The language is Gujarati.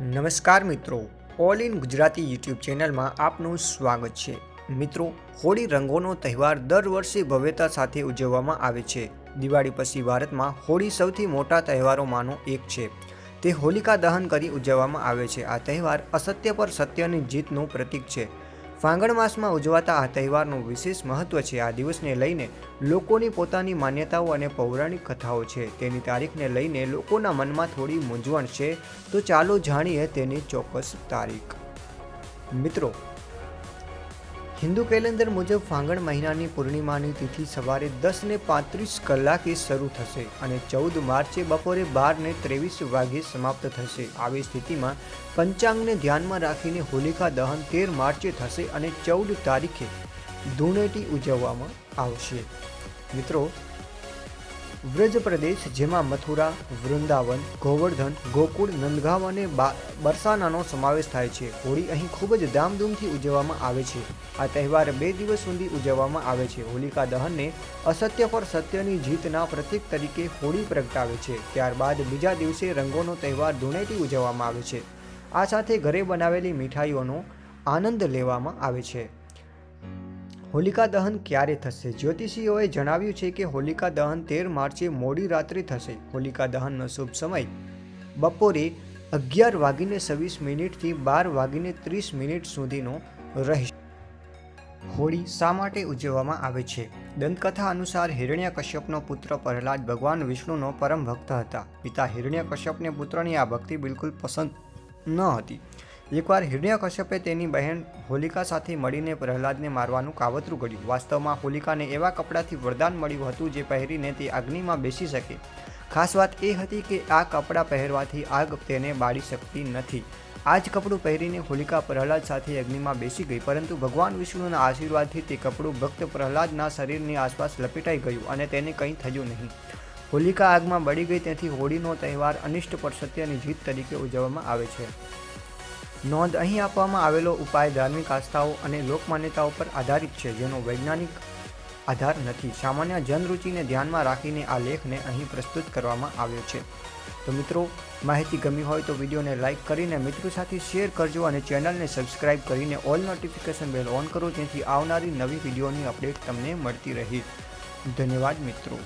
નમસ્કાર મિત્રો. ઓલ ઇન ગુજરાતી યુટ્યુબ ચેનલમાં આપનું સ્વાગત છે. મિત્રો, હોળી રંગોનો તહેવાર દર વર્ષે ભવ્યતા સાથે ઉજવવામાં આવે છે. દિવાળી પછી ભારતમાં હોળી સૌથી મોટા તહેવારોમાંનો એક છે. તે હોલિકા દહન કરી ઉજવવામાં આવે છે. આ તહેવાર અસત્ય પર સત્યની જીતનું પ્રતીક છે. ફાગણ માસમાં ઉજવાતા આ તહેવારનું વિશેષ મહત્વ છે. આ દિવસને લઈને લોકોની પોતાની માન્યતાઓ અને પૌરાણિક કથાઓ છે. તેની તારીખને લઈને લોકોના મનમાં થોડી મૂંઝવણ છે. તો ચાલો જાણીએ તેની ચોક્કસ તારીખ. મિત્રો હિન્દુ કેલેન્ડર મુજબ ફાગણ મહિનાની પૂર્ણિમાની તિથિ સવારે દસ ને પાંત્રીસ કલાકે શરૂ થશે અને ચૌદ માર્ચે બપોરે બાર ને ત્રેવીસ વાગ્યે સમાપ્ત થશે. આવી સ્થિતિમાં પંચાંગને ધ્યાનમાં રાખીને હોલિકા દહન તેર માર્ચે થશે અને ચૌદ તારીખે ધૂળેટી ઉજવવામાં આવશે. મિત્રો વ્રજ પ્રદેશ, જેમાં મથુરા, વૃંદાવન, ગોવર્ધન, ગોકુળ, નંદગાંવ અને બરસાનાનો સમાવેશ થાય છે. હોળી અહીં ખૂબ જ ધામધૂમથી ઉજવવામાં આવે છે. આ તહેવાર બે દિવસ સુધી ઉજવવામાં આવે છે. હોલિકા દહનને અસત્ય પર સત્યની જીતના પ્રતીક તરીકે હોળી પ્રગટાવે છે. ત્યારબાદ બીજા દિવસે રંગોનો તહેવાર ધૂળેટી ઉજવવામાં આવે છે. આ સાથે ઘરે બનાવેલી મીઠાઈઓનો આનંદ લેવામાં આવે છે. હોલિકા દહન ક્યારે થશે? જ્યોતિષીઓએ જણાવ્યું છે કે હોલિકા દહન તેર માર્ચે મોડી રાત્રે થશે. હોલિકા દહનનો શુભ સમય બપોરે અગિયાર વાગીને છવ્વીસ મિનિટથી બાર વાગીને ત્રીસ મિનિટ સુધીનો રહેશે. હોળી શા માટે ઉજવવામાં આવે છે? દંતકથા અનુસાર હિરણ્યકશ્યપનો પુત્ર પ્રહલાદ ભગવાન વિષ્ણુનો પરમ ભક્ત હતા. પિતા હિરણ્યકશ્યપને પુત્રની આ ભક્તિ બિલકુલ પસંદ ન હતી. એકવાર હિરણ્યકશ્યપે તેની બહેન હોલિકા સાથે મળીને પ્રહલાદને મારવાનું કાવતરું ઘડ્યું વાસ્તવમાં હોલિકાને એવા કપડાંથી વરદાન મળ્યું હતું જે પહેરીને તે અગ્નિમાં બેસી શકે. ખાસ વાત એ હતી કે આ કપડાં પહેરવાથી આગ તેને બાળી શકતી નથી. આ જ કપડું પહેરીને હોલિકા પ્રહલાદ સાથે અગ્નિમાં બેસી ગઈ, પરંતુ ભગવાન વિષ્ણુના આશીર્વાદથી તે કપડું ભક્ત પ્રહલાદના શરીરની આસપાસ લપેટાઈ ગયું અને તેને કંઈ થયું નહીં. હોલિકા આગમાં બળી ગઈ, તેથી હોળીનો તહેવાર અનિષ્ટ પર સત્યની જીત તરીકે ઉજવવામાં આવે છે. નોંધ અહીં આપવામાં આવેલો ઉપાય ધાર્મિક આસ્થાઓ અને લોકમાન્યતાઓ પર આધારિત છે, જેનો વૈજ્ઞાનિક આધાર નથી. સામાન્ય જનરૂચિને ધ્યાનમાં રાખીને આ લેખને અહીં પ્રસ્તુત કરવામાં આવ્યો છે. તો મિત્રો, માહિતી ગમી હોય તો વિડીયોને લાઇક કરીને મિત્રો સાથે શેર કરજો અને ચેનલને સબસ્ક્રાઇબ કરીને ઓલ નોટિફિકેશન બેલ ઓન કરો, જેથી આવનારી નવી વિડીયોની અપડેટ તમને મળતી રહી. ધન્યવાદ મિત્રો.